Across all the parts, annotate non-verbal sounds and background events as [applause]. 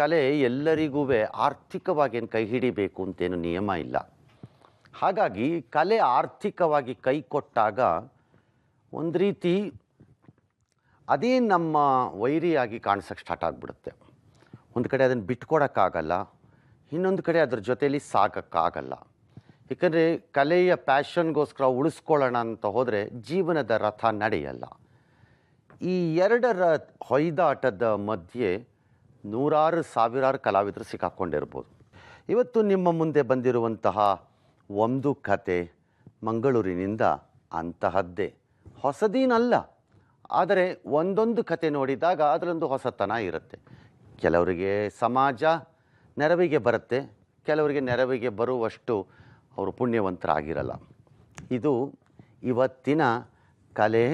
ಕಲೆ ಎಲ್ಲರಿಗೂ ಆರ್ಥಿಕವಾಗಿ ಏನು ಕೈ ಹಿಡಿಬೇಕು ಅಂತೇನು ನಿಯಮ ಇಲ್ಲ. ಹಾಗಾಗಿ ಕಲೆ ಆರ್ಥಿಕವಾಗಿ ಕೈ ಕೊಟ್ಟಾಗ ಒಂದು ರೀತಿ ಅದೇ ನಮ್ಮ ವೈರಿಯಾಗಿ ಕಾಣಿಸೋಕ್ಕೆ ಸ್ಟಾರ್ಟ್ ಆಗಿಬಿಡುತ್ತೆ. ಒಂದು ಕಡೆ ಅದನ್ನು ಬಿಟ್ಕೊಡೋಕ್ಕಾಗಲ್ಲ, ಇನ್ನೊಂದು ಕಡೆ ಅದ್ರ ಜೊತೆಯಲ್ಲಿ ಸಾಗೋಕ್ಕಾಗಲ್ಲ. ಏಕೆಂದರೆ ಕಲೆಯ ಪ್ಯಾಷನ್ಗೋಸ್ಕರ ಉಳಿಸ್ಕೊಳ್ಳೋಣ ಅಂತ ಹೋದರೆ ಜೀವನದ ರಥ ನಡೆಯಲ್ಲ. ಈ ಎರಡರ ಹೊಯ್ದಾಟದ ಮಧ್ಯೆ ನೂರಾರು ಸಾವಿರಾರು ಕಲಾವಿದರು ಸಿಕ್ಕಾಕ್ಕೊಂಡಿರ್ಬೋದು ಇವತ್ತು ನಿಮ್ಮ ಮುಂದೆ ಬಂದಿರುವಂತಹ ಒಂದು ಕತೆ ಮಂಗಳೂರಿನಿಂದ ಅಂತಹದ್ದೇ. ಹೊಸದೇನಲ್ಲ, ಆದರೆ ಒಂದೊಂದು ಕತೆ ನೋಡಿದಾಗ ಅದರೊಂದು ಹೊಸತನ ಇರುತ್ತೆ. ಕೆಲವರಿಗೆ ಸಮಾಜ ನೆರವಿಗೆ ಬರುತ್ತೆ, ಕೆಲವರಿಗೆ ನೆರವಿಗೆ ಬರುವಷ್ಟು ಅವರು ಪುಣ್ಯವಂತರಾಗಿರಲ್ಲ. ಇದು ಇವತ್ತಿನ ಕಲೆ,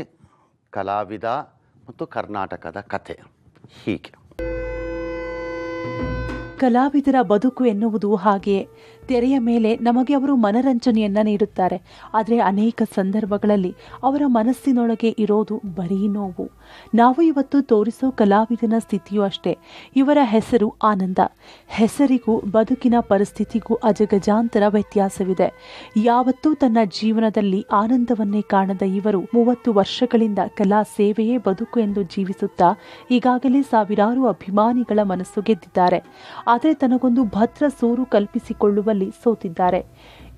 ಕಲಾವಿದ ಮತ್ತು ಕರ್ನಾಟಕದ ಕತೆ. ಹೀಗೆ. ಕಲಾವಿದರ ಬದುಕು ಎನ್ನುವುದು ಹಾಗೆಯೇ. ತೆರೆಯ ಮೇಲೆ ನಮಗೆ ಅವರು ಮನರಂಜನೆಯನ್ನ ನೀಡುತ್ತಾರೆ. ಆದರೆ ಅನೇಕ ಸಂದರ್ಭಗಳಲ್ಲಿ ಅವರ ಮನಸ್ಸಿನೊಳಗೆ ಇರೋದು ಬರೀ ನೋವು. ನಾವು ಇವತ್ತು ತೋರಿಸೋ ಕಲಾವಿದನ ಸ್ಥಿತಿಯೂ ಅಷ್ಟೇ. ಇವರ ಹೆಸರು ಆನಂದ. ಹೆಸರಿಗೂ ಬದುಕಿನ ಪರಿಸ್ಥಿತಿಗೂ ಅಜಗಜಾಂತರ ವ್ಯತ್ಯಾಸವಿದೆ. ಯಾವತ್ತೂ ತನ್ನ ಜೀವನದಲ್ಲಿ ಆನಂದವನ್ನೇ ಕಾಣದ ಇವರು ಮೂವತ್ತು ವರ್ಷಗಳಿಂದ ಕಲಾ ಸೇವೆಯೇ ಬದುಕು ಎಂದು ಜೀವಿಸುತ್ತಾ ಈಗಾಗಲೇ ಸಾವಿರಾರು ಅಭಿಮಾನಿಗಳ ಮನಸ್ಸು ಗೆದ್ದಿದ್ದಾರೆ. ಆದರೆ ತನಗೊಂದು ಭದ್ರ ಸೂರು ಕಲ್ಪಿಸಿಕೊಳ್ಳುವಲ್ಲಿ ಸೋತಿದ್ದಾರೆ.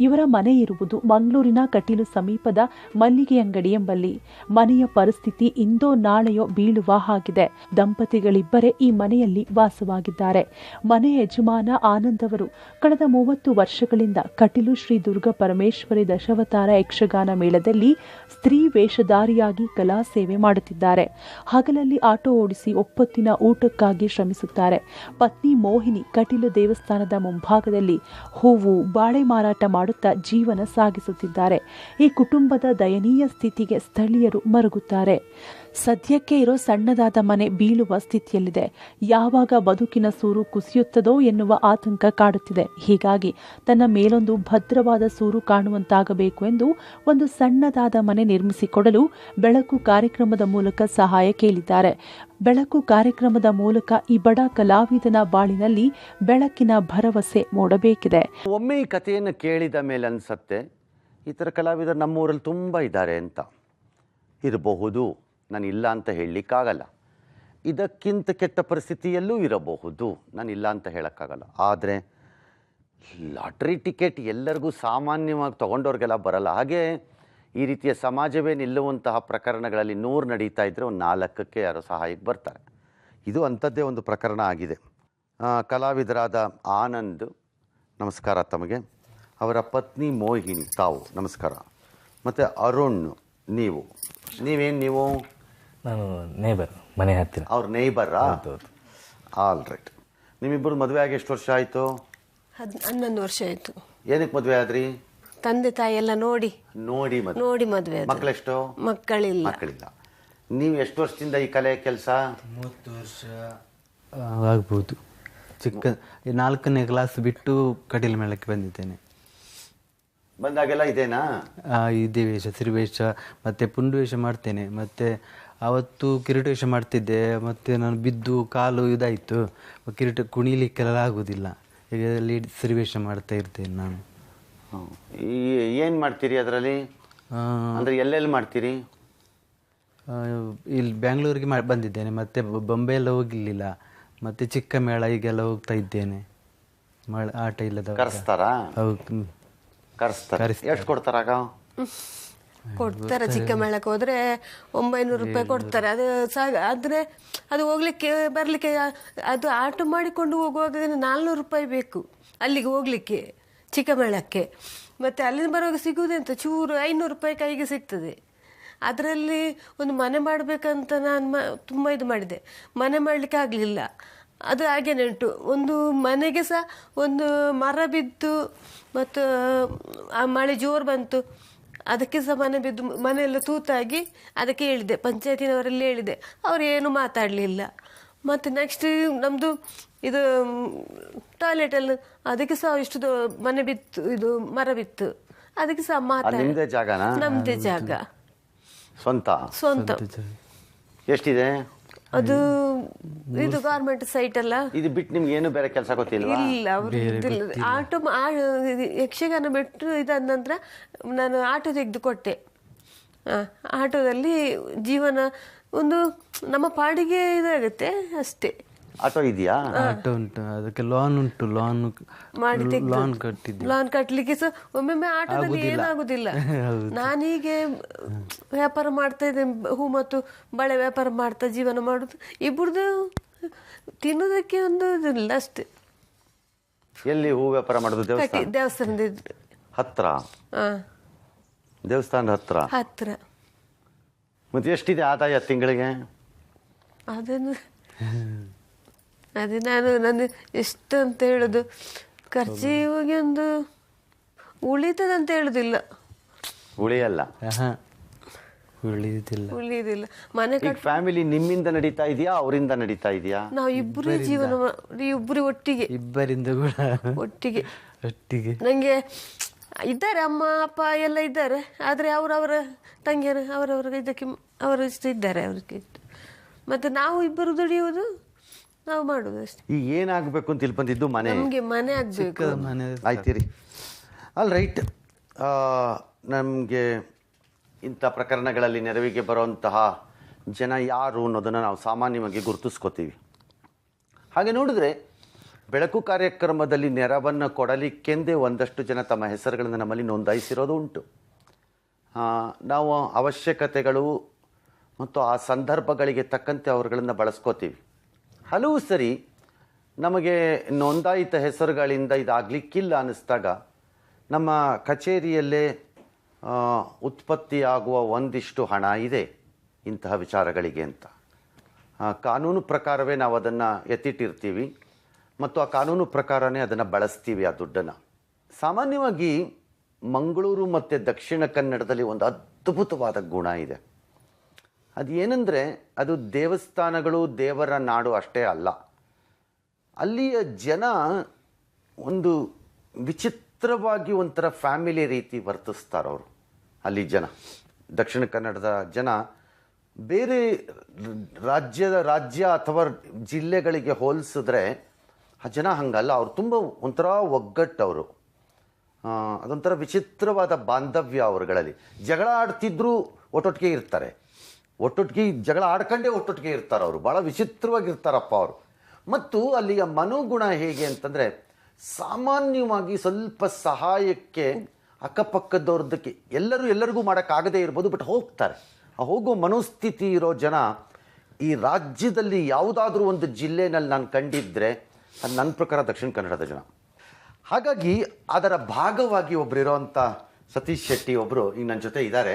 ಇವರ ಮನೆ ಇರುವುದು ಮಂಗಳೂರಿನ ಕಟೀಲು ಸಮೀಪದ ಮಲ್ಲಿಗೆ ಅಂಗಡಿ ಎಂಬಲ್ಲಿ. ಮನೆಯ ಪರಿಸ್ಥಿತಿ ಇಂದೋ ನಾಳೆಯೋ ಬೀಳುವ ಹಾಗಿದೆ. ದಂಪತಿಗಳಿಬ್ಬರೇ ಈ ಮನೆಯಲ್ಲಿ ವಾಸವಾಗಿದ್ದಾರೆ. ಮನೆ ಯಜಮಾನ ಆನಂದ್ ಅವರು, ಕಳೆದ ಮೂವತ್ತು ವರ್ಷಗಳಿಂದ ಕಟೀಲು ಶ್ರೀ ದುರ್ಗಾ ಪರಮೇಶ್ವರಿ ದಶಾವತಾರ ಯಕ್ಷಗಾನ ಮೇಳದಲ್ಲಿ ಸ್ತ್ರೀ ವೇಷಧಾರಿಯಾಗಿ ಕಲಾ ಸೇವೆ ಮಾಡುತ್ತಿದ್ದಾರೆ. ಹಗಲಲ್ಲಿ ಆಟೋ ಓಡಿಸಿ ಒಪ್ಪತ್ತಿನ ಊಟಕ್ಕಾಗಿ ಶ್ರಮಿಸುತ್ತಾರೆ. ಪತ್ನಿ ಮೋಹಿನಿ ಕಟೀಲು ದೇವಸ್ಥಾನದ ಮುಂಭಾಗದಲ್ಲಿ ಹೂವು, ಬಾಳೆ ಮಾರಾಟ ಮಾಡುತ್ತಾ ಜೀವನ ಸಾಗಿಸುತ್ತಿದ್ದಾರೆ. ಈ ಕುಟುಂಬದ ದಯನೀಯ ಸ್ಥಿತಿಗೆ ಸ್ಥಳೀಯರು ಮರುಗುತ್ತಾರೆ. ಸದ್ಯಕ್ಕೆ ಇರೋ ಸಣ್ಣದಾದ ಮನೆ ಬೀಳುವ ಸ್ಥಿತಿಯಲ್ಲಿದೆ. ಯಾವಾಗ ಬದುಕಿನ ಸೂರು ಕುಸಿಯುತ್ತದೋ ಎನ್ನುವ ಆತಂಕ ಕಾಡುತ್ತಿದೆ. ಹೀಗಾಗಿ ತನ್ನ ಮೇಲೊಂದು ಭದ್ರವಾದ ಸೂರು ಕಾಣುವಂತಾಗಬೇಕು ಎಂದು ಒಂದು ಸಣ್ಣದಾದ ಮನೆ ನಿರ್ಮಿಸಿಕೊಡಲು ಬೆಳಕು ಕಾರ್ಯಕ್ರಮದ ಮೂಲಕ ಸಹಾಯ ಕೇಳಿದ್ದಾರೆ. ಬೆಳಕು ಕಾರ್ಯಕ್ರಮದ ಮೂಲಕ ಈ ಬಡ ಕಲಾವಿದನ ಬಾಳಿನಲ್ಲಿ ಬೆಳಕಿನ ಭರವಸೆ ಮೂಡಬೇಕಿದೆ. ಒಮ್ಮೆ ಈ ಕಥೆಯನ್ನು ಕೇಳಿದ ಮೇಲೆ ಅನಿಸತ್ತೆ, ಈ ಥರ ಕಲಾವಿದರು ನಮ್ಮೂರಲ್ಲಿ ತುಂಬ ಇದ್ದಾರೆ ಅಂತ. ಇರಬಹುದು. ನಾನು ಇಲ್ಲ ಅಂತ ಹೇಳಲಿಕ್ಕಾಗಲ್ಲ. ಇದಕ್ಕಿಂತ ಕೆಟ್ಟ ಪರಿಸ್ಥಿತಿಯಲ್ಲೂ ಇರಬಹುದು. ನಾನು ಇಲ್ಲ ಅಂತ ಹೇಳೋಕ್ಕಾಗಲ್ಲ. ಆದರೆ ಲಾಟ್ರಿ ಟಿಕೆಟ್ ಎಲ್ಲರಿಗೂ ಸಾಮಾನ್ಯವಾಗಿ ತೊಗೊಂಡವ್ರಿಗೆಲ್ಲ ಬರಲ್ಲ. ಹಾಗೆ ಈ ರೀತಿಯ ಸಮಾಜವೇ ನಿಲ್ಲುವಂತಹ ಪ್ರಕರಣಗಳಲ್ಲಿ ನೂರು ನಡೀತಾ ಇದ್ದರೆ ಒಂದು ನಾಲ್ಕಕ್ಕೆ ಯಾರೋ ಸಹಾಯಕ್ಕೆ ಬರ್ತಾರೆ. ಇದು ಅಂಥದ್ದೇ ಒಂದು ಪ್ರಕರಣ ಆಗಿದೆ. ಕಲಾವಿದರಾದ ಆನಂದ್, ನಮಸ್ಕಾರ ತಮಗೆ. ಅವರ ಪತ್ನಿ ಮೋಹಿನಿ ತಾವು, ನಮಸ್ಕಾರ. ಮತ್ತು ಅರುಣ್, ನೀವು. ನೀವೇನು ನೀವು? ನಾನು ನೇಬರ್ ಮನೆ ಹತ್ತಿರ. ಅವ್ರ ನೇಬರ್. ಆಲ್ ರೈಟ್ ನಿಮ್ಮಿಬ್ಬರು ಮದುವೆ ಆಗಿ ಎಷ್ಟು ವರ್ಷ ಆಯಿತು? ಹದ್ ಹನ್ನೊಂದು ವರ್ಷ ಆಯ್ತು. ಏನಕ್ಕೆ ಮದುವೆ ಆದ್ರಿ? ತಂದೆ ತಾಯಿ ಎಲ್ಲ ನೋಡಿ. ನೋಡಿ ಮದುವೆ. ನೋಡಿ ಮದುವೆ. ಮಕ್ಕಳೆಷ್ಟು ಮಕ್ಕಳಿಲ್ಲ. ಮಕ್ಕಳಿಲ್ಲ. ನೀವು ಎಷ್ಟು ವರ್ಷದಿಂದ ಈ ಕಲೆ ಕೆಲಸ? ಮೂವತ್ತು ವರ್ಷ ಆಗ್ಬೋದು. ಚಿಕ್ಕ ಈ ನಾಲ್ಕನೇ ಕ್ಲಾಸ್ ಬಿಟ್ಟು ಕಟೀಲು ಮೇಳಕ್ಕೆ ಬಂದಿದ್ದೇನೆ. ಬಂದಾಗೆಲ್ಲ ಇದೇನಾ? ಆ, ಇದೇ ವೇಷ ಸಿರಿವೇಷ ಮತ್ತು ಪುಂಡು ವೇಷ ಮಾಡ್ತೇನೆ. ಮತ್ತು ಆವತ್ತು ಕಿರೀಟೇಶ ವೇಷ ಮಾಡ್ತಿದ್ದೆ ಮತ್ತು ನಾನು ಬಿದ್ದು ಕಾಲು ಇದಾಯಿತು. ಕಿರೀಟ ಕುಣಿಲಿಕ್ಕೆಲ್ಲ ಆಗೋದಿಲ್ಲ. ಈಗ ಲೀಡ್ ಸಿರಿವೇಶ ಮಾಡ್ತಾ ಇರ್ತೇನೆ ನಾನು. ಈ ಏನು ಮಾಡ್ತೀರಿ ಅದರಲ್ಲಿ? ಅಂದರೆ ಎಲ್ಲೆಲ್ಲಿ ಮಾಡ್ತೀರಿ? ಇಲ್ಲಿ ಬ್ಯಾಂಗ್ಳೂರಿಗೆ ಮಾ ಬಂದಿದ್ದೇನೆ. ಮತ್ತು ಬೊಂಬೆಯೆಲ್ಲ ಹೋಗಿರಲಿಲ್ಲ. ಮತ್ತು ಚಿಕ್ಕ ಮೇಳ ಈಗೆಲ್ಲ ಹೋಗ್ತಾ ಇದ್ದೇನೆ. ಮಳೆ ಆಟ ಇಲ್ಲದ ಕರೆಸ್ತಾರಾ? ಹೌದು. ಕರೆಸ್ತಾರೆ. ಎಷ್ಟು ಕೊಡ್ತಾರಾಗ? [laughs] ಕೊಡ್ತಾರೆ ಚಿಕ್ಕ ಮೇಳಕ್ಕೆ ಹೋದ್ರೆ ಒಂಬೈನೂರು ರೂಪಾಯಿ ಕೊಡ್ತಾರೆ. ಅದು ಸಾಗ ಆದ್ರೆ ಅದು ಹೋಗ್ಲಿಕ್ಕೆ ಬರ್ಲಿಕ್ಕೆ ಅದು ಆಟೋ ಮಾಡಿಕೊಂಡು ಹೋಗುವಾಗ ನಾಲ್ನೂರು ರೂಪಾಯಿ ಬೇಕು ಅಲ್ಲಿಗೆ ಹೋಗ್ಲಿಕ್ಕೆ ಚಿಕ್ಕ ಮೇಳಕ್ಕೆ ಮತ್ತೆ ಅಲ್ಲಿಂದ ಬರುವಾಗ ಸಿಗುವುದೆಂತ ಚೂರು ಐನೂರು ರೂಪಾಯಿ ಕೈಗೆ ಸಿಗ್ತದೆ. ಅದರಲ್ಲಿ ಒಂದು ಮನೆ ಮಾಡಬೇಕಂತ ನಾನು ಮ ತುಂಬ ಇದು ಮಾಡಿದೆ. ಮನೆ ಮಾಡಲಿಕ್ಕೆ ಆಗಲಿಲ್ಲ. ಅದು ಹಾಗೇನೆ ಉಂಟು. ಒಂದು ಮನೆಗೆ ಸಹ ಒಂದು ಮರ ಬಿದ್ದು ಮತ್ತು ಆ ಮಳೆ ಜೋರು ಬಂತು. ಅದಕ್ಕೆ ಸಹ ಮನೆ ಬಿದ್ದು ಮನೆಯೆಲ್ಲ ತೂತಾಗಿ ಅದಕ್ಕೆ ಹೇಳಿದೆ ಪಂಚಾಯತಿನವರಲ್ಲಿ ಹೇಳಿದೆ. ಅವರು ಏನು ಮಾತಾಡಲಿಲ್ಲ. ಮತ್ತು ನೆಕ್ಸ್ಟ್ ನಮ್ಮದು ಇದು ಟಾಯ್ಲೆಟಲ್ಲಿ ಅದಕ್ಕೆ ಸಹ ಇಷ್ಟು ದೊ- ಮನೆ ಬಿತ್ತು ಇದು ಮರ ಬಿತ್ತು. ಅದಕ್ಕೆ ಸಹ ಮಾತಾಡ ನಿಮ್ದೇ ಜಾಗನಾ? ನಮ್ಮದೇ ಜಾಗ. ಸ್ವಂತ? ಸ್ವಂತ. ಎಷ್ಟಿದೆ? ಅದು ಇದು ಗಾರ್ಮೆಂಟ್ ಸೈಟ್ ಅಲ್ಲ? ಇದು ಬಿಟ್ಟು ನಿಮ್ಗೆ ಏನು ಬೇರೆ ಕೆಲಸ ಗೊತ್ತಿಲ್ಲ ಇಲ್ಲ. ಆಟೋ ಯಕ್ಷಗಾನ ಬಿಟ್ಟು ಇದಾದ ನಂತರ ನಾನು ಆಟೋ ತೆಗೆದು ಕೊಟ್ಟೆ ಆಟೋದಲ್ಲಿ ಜೀವನ ಒಂದು ನಮ್ಮ ಪಾಡಿಗೆ ಇದಾಗುತ್ತೆ ಅಷ್ಟೇ. ಆಟೋ ಇದೆಯಾ? ಆಟೋ ಉಂಟು. ಅದಕ್ಕೆ ಲೋನ್ ಉಂಟು. ಲೋನ್ ಲೋನ್ ಕಟ್ಟಿದ್ದೆ ಲೋನ್ ಕಟ್ಟಲಿಕ್ಕೆ ಸಹ ಒಮ್ಮೊಮ್ಮೆ ಆಟೋದಲ್ಲಿ ಏನಾಗುದಿಲ್ಲ. [laughs] ನಾನೀಗೆ ವ್ಯಾಪಾರ ಮಾಡ್ತಾ ಇದ್ದೇನೆ ಹೂ ಮತ್ತು ಬಳೆ ವ್ಯಾಪಾರ ಮಾಡ್ತಾ ಜೀವನ ಮಾಡುದು. ಇಬ್ಬರದು ತಿನ್ನೋದಕ್ಕೆ ಒಂದು ಇದಿಲ್ಲ ಅಷ್ಟೇ. ಎಲ್ಲಿ ಹೂ ವ್ಯಾಪಾರ ಮಾಡುದು? ದೇವಸ್ಥಾನ? ದೇವಸ್ಥಾನದ ಹತ್ರ? ಹಾ ದೇವಸ್ಥಾನದ ಹತ್ರ? ಹತ್ರ. ಮತ್ತೆ ಎಷ್ಟಿದೆ ಆದಾಯ ತಿಂಗಳಿಗೆ? ಅದನ್ನು ಅದೇ ನಾನು ನಾನು ಎಷ್ಟು ಅಂತ ಹೇಳೋದು? ಖರ್ಚಿಗೆ ಒಂದು ಉಳಿತದಂತ ಹೇಳುದಿಲ್ಲ. ಉಳಿಯಲ್ಲ. ಉಳಿದಿಲ್ಲ ಉಳಿಯುದಿಲ್ಲ ಮನೆ ಕಟ್ ಫ್ಯಾಮಿಲಿ ನಿಮ್ಮಿಂದ ನಡೀತಾ ಇದೆಯಾ ಅವರಿಂದ ನಡೀತಾ ಇದೆಯಾ? ನಾವು ಇಬ್ಬರು ಜೀವನ ಇಬ್ಬರು ಒಟ್ಟಿಗೆ. ಇಬ್ಬರಿಂದ ಕೂಡ. ಒಟ್ಟಿಗೆ. ಒಟ್ಟಿಗೆ. ನನಗೆ ಇದ್ದಾರೆ ಅಮ್ಮ ಅಪ್ಪ ಎಲ್ಲ ಇದ್ದಾರೆ. ಆದರೆ ಅವರವರ ತಂಗಿಯರು ಅವರವರ ಇದಕ್ಕೆ ಅವರು ಇಷ್ಟ ಇದ್ದಾರೆ ಅವ್ರಿಗೆ. ಮತ್ತೆ ನಾವು ಇಬ್ಬರು ದುಡಿಯುವುದು? ನಾವು ಮಾಡೋದು ಅಷ್ಟೇ. ಈಗ ಏನಾಗಬೇಕು ಅಂತ ಇಲ್ಲಿ ಬಂದಿದ್ದು ಮನೆ. ನಮಗೆ ಮನೆ ಆಗಬೇಕು. ಮನೆ ಆಯ್ತಿರಿ. ಆಲ್ ರೈಟ್ ನಮಗೆ ಇಂಥ ಪ್ರಕರಣಗಳಲ್ಲಿ ನೆರವಿಗೆ ಬರುವಂತಹ ಜನ ಯಾರು ಅನ್ನೋದನ್ನು ನಾವು ಸಾಮಾನ್ಯವಾಗಿ ಗುರುತಿಸ್ಕೋತೀವಿ. ಹಾಗೆ ನೋಡಿದ್ರೆ ಬೆಳಕು ಕಾರ್ಯಕ್ರಮದಲ್ಲಿ ನೆರವನ್ನು ಕೊಡಲಿಕ್ಕೆಂದೇ ಒಂದಷ್ಟು ಜನ ತಮ್ಮ ಹೆಸರುಗಳನ್ನು ನಮ್ಮಲ್ಲಿ ನೋಂದಾಯಿಸಿರೋದು ಉಂಟು. ಆ, ನಾವು ಅವಶ್ಯಕತೆಗಳು ಮತ್ತು ಆ ಸಂದರ್ಭಗಳಿಗೆ ತಕ್ಕಂತೆ ಅವರುಗಳನ್ನು ಬಳಸ್ಕೋತೀವಿ. ಹಲವು ಸರಿ ನಮಗೆ ನೋಂದಾಯಿತ ಹೆಸರುಗಳಿಂದ ಇದಾಗಲಿಕ್ಕಿಲ್ಲ ಅನ್ನಿಸ್ದಾಗ ನಮ್ಮ ಕಚೇರಿಯಲ್ಲೇ ಉತ್ಪತ್ತಿಯಾಗುವ ಒಂದಿಷ್ಟು ಹಣ ಇದೆ ಇಂತಹ ವಿಚಾರಗಳಿಗೆ ಅಂತ. ಕಾನೂನು ಪ್ರಕಾರವೇ ನಾವು ಅದನ್ನು ಎತ್ತಿಟ್ಟಿರ್ತೀವಿ ಮತ್ತು ಆ ಕಾನೂನು ಪ್ರಕಾರನೇ ಅದನ್ನು ಬಳಸ್ತೀವಿ ಆ ದುಡ್ಡನ್ನು. ಸಾಮಾನ್ಯವಾಗಿ ಮಂಗಳೂರು ಮತ್ತು ದಕ್ಷಿಣ ಕನ್ನಡದಲ್ಲಿ ಒಂದು ಅದ್ಭುತವಾದ ಗುಣ ಇದೆ. ಅದು ಏನಂದರೆ ಅದು ದೇವಸ್ಥಾನಗಳು ದೇವರ ನಾಡು ಅಷ್ಟೇ ಅಲ್ಲ. ಅಲ್ಲಿಯ ಜನ ಒಂದು ವಿಚಿತ್ರವಾಗಿ ಒಂಥರ ಫ್ಯಾಮಿಲಿ ರೀತಿ ವರ್ತಿಸ್ತಾರವರು ಅಲ್ಲಿ ಜನ. ದಕ್ಷಿಣ ಕನ್ನಡದ ಜನ ಬೇರೆ ರಾಜ್ಯದ ರಾಜ್ಯ ಅಥವಾ ಜಿಲ್ಲೆಗಳಿಗೆ ಹೋಲಿಸಿದ್ರೆ ಆ ಜನ ಹಂಗಲ್ಲ, ಅವ್ರು ತುಂಬ ಒಂಥರ ಒಗ್ಗಟ್ಟವರು ಅದೊಂಥರ ವಿಚಿತ್ರವಾದ ಬಾಂಧವ್ಯ ಅವರುಗಳಲ್ಲಿ. ಜಗಳ ಆಡ್ತಿದ್ರು ಒಟ್ಟೊಟ್ಟಿಗೆ ಇರ್ತಾರೆ. ಒಟ್ಟೊಟ್ಟಿಗೆ ಜಗಳ ಆಡ್ಕೊಂಡೇ ಒಟ್ಟೊಟ್ಟಿಗೆ ಇರ್ತಾರೆ ಅವರು. ಭಾಳ ವಿಚಿತ್ರವಾಗಿರ್ತಾರಪ್ಪ ಅವರು. ಮತ್ತು ಅಲ್ಲಿಯ ಮನೋಗುಣ ಹೇಗೆ ಅಂತಂದರೆ ಸಾಮಾನ್ಯವಾಗಿ ಸ್ವಲ್ಪ ಸಹಾಯಕ್ಕೆ ಅಕ್ಕಪಕ್ಕದವ್ರದ್ದಕ್ಕೆ ಎಲ್ಲರೂ ಎಲ್ಲರಿಗೂ ಮಾಡೋಕ್ಕಾಗದೇ ಇರ್ಬೋದು, ಬಟ್ ಹೋಗ್ತಾರೆ. ಆ ಹೋಗೋ ಮನೋಸ್ಥಿತಿ ಇರೋ ಜನ ಈ ರಾಜ್ಯದಲ್ಲಿ ಯಾವುದಾದ್ರೂ ಒಂದು ಜಿಲ್ಲೆನಲ್ಲಿ ನಾನು ಕಂಡಿದ್ದರೆ ಅದು ನನ್ನ ಪ್ರಕಾರ ದಕ್ಷಿಣ ಕನ್ನಡದ ಜನ. ಹಾಗಾಗಿ ಅದರ ಭಾಗವಾಗಿ ಒಬ್ಬರು ಇರೋವಂಥ ಸತೀಶ್ ಶೆಟ್ಟಿ ಒಬ್ಬರು ಈಗ ನನ್ನ ಜೊತೆ ಇದ್ದಾರೆ.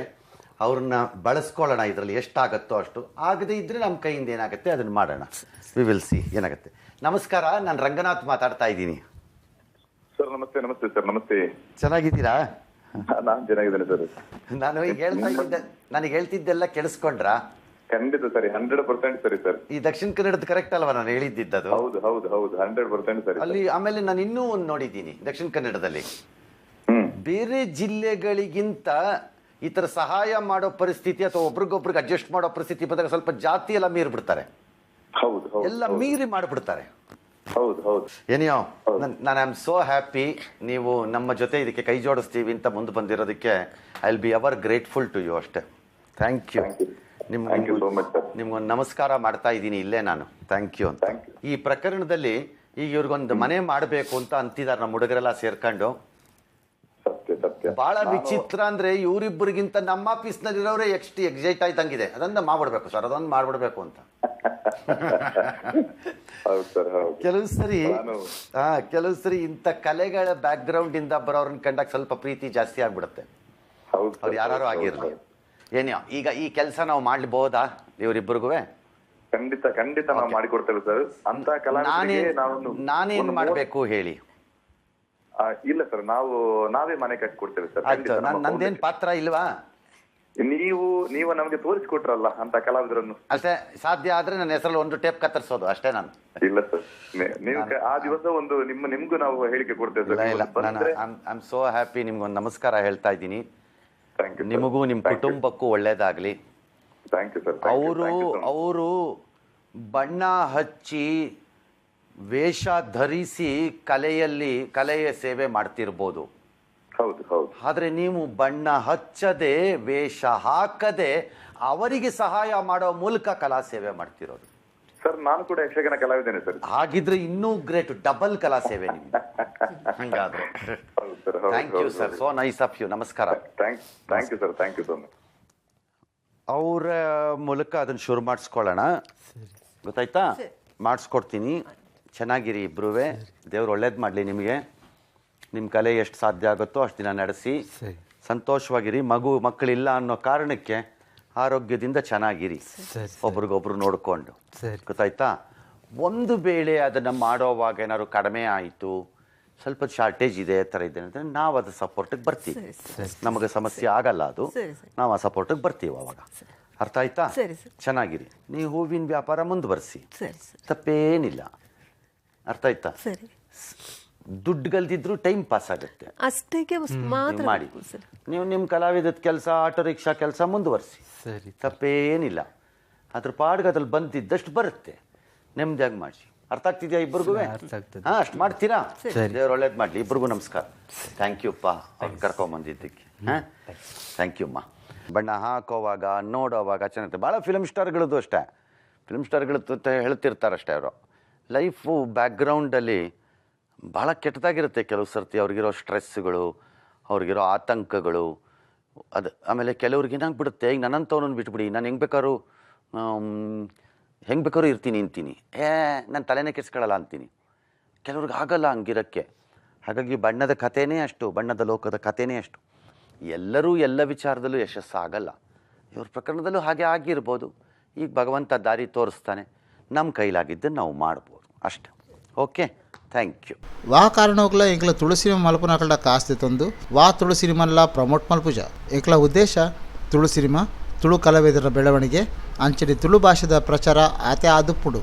ಅವ್ರನ್ನ ಬಳಸ್ಕೊಳ್ಳೋಣ ಇದರಲ್ಲಿ ಎಷ್ಟಾಗತ್ತೋ ಅಷ್ಟು. ಆಗದೇ ಇದ್ದರೆ ನಮ್ಮ ಕೈಯಿಂದ ಏನಾಗುತ್ತೆ ಅದನ್ನು ಮಾಡೋಣ. ವಿ ವಿಲ್ ಸಿ ಏನಾಗುತ್ತೆ. ನಮಸ್ಕಾರ ನಾನು ರಂಗನಾಥ್ ಮಾತಾಡ್ತಾ ಇದ್ದೀನಿ. ಸರ್ ನಮಸ್ತೆ ನಮಸ್ತೆ ಸರ್ ನಮಸ್ತೆ. ಚೆನ್ನಾಗಿದ್ದೀರಾ? ನಾನು ಚೆನ್ನಾಗಿದ್ದೇನೆ ಸರ್. ನಾನು ಈಗ ಹೇಳ್ತಾ ಇದ್ದೆ ನನಗೆ ಹೇಳ್ತಿದ್ದೆಲ್ಲ ಕೇಳಿಸ್ಕೊಂಡ್ರಾ? ಖಂಡಿತ ಸರಿ ಹಂಡ್ರೆಡ್ ಪರ್ಸೆಂಟ್ ಸರಿ ಸರ್. ಈ ದಕ್ಷಿಣ ಕನ್ನಡದ ಕರೆಕ್ಟ್ ಅಲ್ವಾ ನಾನು ಅದು ಹೌದು ಹೌದು ಹೌದು ಹಂಡ್ರೆಡ್ ಪರ್ಸೆಂಟ್ ಸರಿ. ಅಲ್ಲಿ ಆಮೇಲೆ ನಾನು ಇನ್ನೂ ಒಂದು ನೋಡಿದ್ದೀನಿ ದಕ್ಷಿಣ ಕನ್ನಡದಲ್ಲಿ. ಬೇರೆ ಜಿಲ್ಲೆಗಳಿಗಿಂತ ಈ ಥರ ಸಹಾಯ ಮಾಡೋ ಪರಿಸ್ಥಿತಿ ಅಥವಾ ಒಬ್ರಿಗೊಬ್ರಿಗೆ ಅಡ್ಜಸ್ಟ್ ಮಾಡೋ ಪರಿಸ್ಥಿತಿ ಬಂದಾಗ ಸ್ವಲ್ಪ ಜಾತಿ ಎಲ್ಲ ಮೀರಿ ಬಿಡ್ತಾರೆ ಎಲ್ಲ ಮೀರಿ ಮಾಡಿಬಿಡ್ತಾರೆ. ಹೌದು ಹೌದು. ಏನಿಯೋ ನಾನು ಐ ಆಮ್ ಸೋ ಹ್ಯಾಪಿ ನೀವು ನಮ್ಮ ಜೊತೆ ಇದಕ್ಕೆ ಕೈ ಜೋಡಿಸ್ತೀವಿ ಅಂತ ಮುಂದೆ ಬಂದಿರೋದಕ್ಕೆ I will be ever grateful to you ಅಷ್ಟೇ ಥ್ಯಾಂಕ್ ಯು ನಿಮ್ಗೆ. ನಿಮ್ಗೊಂದು ನಮಸ್ಕಾರ ಮಾಡ್ತಾ ಇದ್ದೀನಿ ಇಲ್ಲೇ ನಾನು. ಥ್ಯಾಂಕ್ ಯು ಅಂತ. ಈ ಪ್ರಕರಣದಲ್ಲಿ ಈಗ ಇವ್ರಿಗೊಂದು ಮನೆ ಮಾಡಬೇಕು ಅಂತ ಅಂತಿದ್ದಾರೆ ನಮ್ಮ ಹುಡುಗರೆಲ್ಲ ಸೇರ್ಕೊಂಡು. ಸತ್ಯ ಬಹಳ ವಿಚಿತ್ರ ಅಂದ್ರೆ ಇವರಿಬ್ಬರಿಗಿಂತ ನಮ್ಮ ಆಫೀಸ್ನಲ್ಲಿ ನಲ್ಲಿರೋರೇ ಎಕ್ಸ್ಟ್ ಎಕ್ಸೈಟ್ ಆಯ್ತಂಗಿದೆ ಅದನ್ನ ಮಾಡ್ಬಿಡ್ಬೇಕು ಸರ್ ಅದೊಂದು ಮಾಡ್ಬಿಡ್ಬೇಕು ಅಂತ. ಕೆಲವು ಸರಿ ಹಾ ಕೆಲವು ಸರಿ ಇಂಥ ಕಲೆಗಳ ಬ್ಯಾಕ್ ಗ್ರೌಂಡ್ ಇಂದ ಬರೋರನ್ನ ಕಂಡಾಗ ಸ್ವಲ್ಪ ಪ್ರೀತಿ ಜಾಸ್ತಿ ಆಗ್ಬಿಡುತ್ತೆ. ಅವ್ರು ಯಾರು ಆಗಿರ್ಲಿ. ಏನೋ ಈಗ ಈ ಕೆಲಸ ನಾವು ಮಾಡ್ಬೋದಾ ಇವರಿಬ್ಬರಿಗೂ? ಖಂಡಿತ ಖಂಡಿತ ನಾವು ಮಾಡಿಕೊಡ್ತೇವೆ ಸರ್. ಅಂತ ನಾನೇನ್ ಮಾಡ್ಬೇಕು ಹೇಳಿ? ಇಲ್ಲ ಸರ್ ನಾವು ನಾವೇ ಮನೆ ಕಟ್ಟಿ ಕೊಡ್ತೇವೆ ಸರ್ ಆಯ್ತು ಖಂಡಿತ ನನ್ ನಂದೇನ್ ಪಾತ್ರ ಇಲ್ವಾ? ನೀವು ನೀವು ನಮಗೆ ತೋರಿಸ್ಕೊಟ್ರಲ್ಲ ಅಂತ ಕಲಾವಿದರನ್ನು ಅಷ್ಟೇ ಸಾಧ್ಯ ಆದ್ರೆ ನನ್ನ ಹೆಸರಲ್ಲಿ ಒಂದು ಟೇಪ್ ಕತ್ತರಿಸೋದು ಅಷ್ಟೇ ನಾನು. ಇಲ್ಲ ಸರ್ ನೀವು ಕ- ಆ ದಿವಸ ಒಂದು ನಿಮ್ಮ ನಿಮ್ಗೂ ನಾವು ಹೇಳಿಕೆ ಕೊಡ್ತೇವೆ ಇಲ್ಲ ಸರ್ ಇಲ್ಲ. ನೀವು ನಾನು ಬಂದ್ರೆ ಐ ಆಮ್ ಸೋ ಹ್ಯಾಪಿ ನಿಮ್ಗೊಂದು ನಮಸ್ಕಾರ ಹೇಳ್ತಾ ಇದ್ದೀನಿ. ಥ್ಯಾಂಕ್ ಯು ನಿಮಗೂ ನಿಮ್ಮ ಕುಟುಂಬಕ್ಕೂ ಒಳ್ಳೇದಾಗ್ಲಿ. ಥ್ಯಾಂಕ್ ಯು ಸರ್ ಅವರು ಅವರು ಬಣ್ಣ ಹಚ್ಚಿ ವೇಷ ಧರಿಸಿ ಕಲೆಯಲ್ಲಿ ಕಲೆಯ ಸೇವೆ ಮಾಡ್ತಿರ್ಬೋದು. ಹೌದು ಹೌದು. ಆದರೆ ನೀವು ಬಣ್ಣ ಹಚ್ಚದೆ ವೇಷ ಹಾಕದೆ ಅವರಿಗೆ ಸಹಾಯ ಮಾಡೋ ಮೂಲಕ ಕಲಾ ಸೇವೆ ಮಾಡ್ತಿರೋದು. ಸರ್ ನಾನು ಕೂಡ ಯಕ್ಷಗಾನ ಕಲಾವಿದ್ದೇನೆ ಸರ್. ಹಾಗಿದ್ರೆ ಇನ್ನೂ ಗ್ರೇಟ್ ಡಬಲ್ ಕಲಾ ಸೇವೆ ನಿಮ್ದು. [laughs] ಹಂಗಾದ್ರೆ. ಹೌದು sir thank you sir so nice of you ನಮಸ್ಕಾರ. Thank thank you sir thank you so much ಅವರ ಮೂಲಕ ಅದನ್ನ ಶುರು ಮಾಡಿಸ್ಕೊಳ್ಳೋಣ. ಗೊತ್ತಾಯ್ತಾ? ಮಾಡಿಸ್ಕೊಡ್ತೀನಿ. ಚೆನ್ನಾಗಿರಿ ಇಬ್ಬರೂ ದೇವ್ರು ಒಳ್ಳೇದು ಮಾಡಲಿ ನಿಮಗೆ. ನಿಮ್ಮ ಕಲೆ ಎಷ್ಟು ಸಾಧ್ಯ ಆಗುತ್ತೋ ಅಷ್ಟು ದಿನ ನಡೆಸಿ. ಸಂತೋಷವಾಗಿರಿ. ಮಗು ಮಕ್ಕಳಿಲ್ಲ ಅನ್ನೋ ಕಾರಣಕ್ಕೆ ಆರೋಗ್ಯದಿಂದ ಚೆನ್ನಾಗಿರಿ. ಒಬ್ರಿಗೊಬ್ರು ನೋಡಿಕೊಂಡು. ಗೊತ್ತಾಯ್ತಾ? ಒಂದು ವೇಳೆ ಅದನ್ನು ಮಾಡೋವಾಗ ಏನಾದ್ರು ಕಡಿಮೆ ಆಯಿತು ಸ್ವಲ್ಪ ಶಾರ್ಟೇಜ್ ಇದೆ ಥರ ಇದೆ ಅಂದರೆ ನಾವು ಅದು ಸಪೋರ್ಟಿಗೆ ಬರ್ತೀವಿ. ನಮಗೆ ಸಮಸ್ಯೆ ಆಗಲ್ಲ ಅದು. ನಾವು ಆ ಸಪೋರ್ಟಿಗೆ ಬರ್ತೀವಿ ಅವಾಗ. ಅರ್ಥ ಆಯ್ತಾ. ಚೆನ್ನಾಗಿರಿ. ನೀವು ಹೂವಿನ ವ್ಯಾಪಾರ ಮುಂದುವರಿಸಿ. ತಪ್ಪೇನಿಲ್ಲ. ಅರ್ಥ ಆಯ್ತಾ? ಸರಿ. ದುಡ್ಡು ಗಲ್ದಿದ್ರು ಟೈಮ್ ಪಾಸ್ ಆಗುತ್ತೆ. ಅಷ್ಟಕ್ಕೆ ಮಾತ್ರ ನೀವು ಮಾಡಿ. ನೀವು ನಿಮ್ಮ ಕಲಾವಿದದ ಕೆಲಸ ಆಟೋ ರಿಕ್ಷಾ ಕೆಲಸ ಮುಂದುವರಿಸಿ. ಸರಿ ತಪ್ಪೇನಿಲ್ಲ. ಅದ್ರ ಪಾಡ್ಗೆ ಅದ್ರಲ್ಲಿ ಬಂದಿದ್ದಷ್ಟು ಬರುತ್ತೆ. ನೆಮ್ಮದಿಯಾಗಿ ಮಾಡಿ ಅರ್ಥ ಆಗ್ತಿದ್ಯಾ ಇಬ್ಬರಿಗೂ ಅರ್ಥ ಆಗ್ತದೆ. ಹಾ ಅಷ್ಟು ಮಾಡ್ತೀರಾ? ದೇವ್ರ ದೇವ್ರು ಒಳ್ಳೇದು ಮಾಡಲಿ. ಇಬ್ಬರಿಗೂ ನಮಸ್ಕಾರ. ಥ್ಯಾಂಕ್ ಯು ಪಾ ಅವ್ರು ಕರ್ಕೊಂಬಂದಿದ್ದಕ್ಕೆ. ಹಾಂ? ಥ್ಯಾಂಕ್ ಯು ಅಮ್ಮ. ಬಣ್ಣ ಹಾಕೋವಾಗ ನೋಡೋವಾಗ ಚೆನ್ನಾಗಿರುತ್ತೆ ಭಾಳ ಫಿಲ್ಮ್ ಸ್ಟಾರ್ಗಳದ್ದು ಅಷ್ಟೇ. ಫಿಲ್ಮ್ ಹೇಳ್ತಿರ್ತಾರೆ ಹೇಳ್ತಿರ್ತಾರಷ್ಟೇ ಅವರು. ಲೈಫು ಬ್ಯಾಕ್ಗ್ರೌಂಡಲ್ಲಿ ಭಾಳ ಕೆಟ್ಟದಾಗಿರುತ್ತೆ ಕೆಲವು ಸರ್ತಿ ಅವ್ರಿಗಿರೋ ಸ್ಟ್ರೆಸ್ಗಳು ಅವ್ರಿಗಿರೋ ಆತಂಕಗಳು. ಅದು ಆಮೇಲೆ ಕೆಲವ್ರಿಗೆ ಏನಾಗ್ಬಿಡುತ್ತೆ, ಈಗ ನನ್ನಂಥವ್ನನ್ನು ಬಿಟ್ಬಿಡಿ, ನಾನು ಹೆಂಗೆ ಬೇಕಾದ್ರೂ ಹೆಂಗೆ ಬೇಕಾದ್ರೂ ಇರ್ತೀನಿ ಅಂತೀನಿ ಏ, ನಾನು ತಲೆನೇ ಕೆಡಿಸ್ಕೊಳ್ಳಲ್ಲ ಅಂತೀನಿ. ಕೆಲವ್ರಿಗೆ ಆಗಲ್ಲ ಹಂಗಿರೋಕ್ಕೆ. ಹಾಗಾಗಿ ಬಣ್ಣದ ಕಥೆನೇ ಅಷ್ಟು, ಬಣ್ಣದ ಲೋಕದ ಕಥೆನೇ ಅಷ್ಟು. ಎಲ್ಲರೂ ಎಲ್ಲ ವಿಚಾರದಲ್ಲೂ ಯಶಸ್ಸಾಗಲ್ಲ ಇವ್ರ ಪ್ರಕರಣದಲ್ಲೂ ಹಾಗೆ ಆಗಿರ್ಬೋದು. ಈಗ ಭಗವಂತ ದಾರಿ ತೋರಿಸ್ತಾನೆ. ನಮ್ಮ ಕೈಲಾಗಿದ್ದನ್ನು ನಾವು ಮಾಡ್ಬೋದು. ಅಷ್ಟೆ. ಓಕೆ ಥ್ಯಾಂಕ್ ಯು ವಾ ಕಾರಣೋಗ್ಲ ಎಂಕ್ಲ ತುಳಸಿನ ಮಲ್ಪನಕಲ್ಡ ಕಾಸ್ತಿ ತಂದು, ವಾ ತುಳುಸಿರಿಮಲ್ಲ ಪ್ರಮೋಟ್ ಮಲ್ಪುಜ. ಎಂಕ್ಲ ಉದ್ದೇಶ ತುಳುಸಿರಿಮ ತುಳು ಕಲಾವಿದರ ಬೆಳವಣಿಗೆ, ಅಂಚಡಿ ತುಳು ಭಾಷೆದ ಪ್ರಚಾರ ಆತೆ ಆದುಪ್ಪುಡು.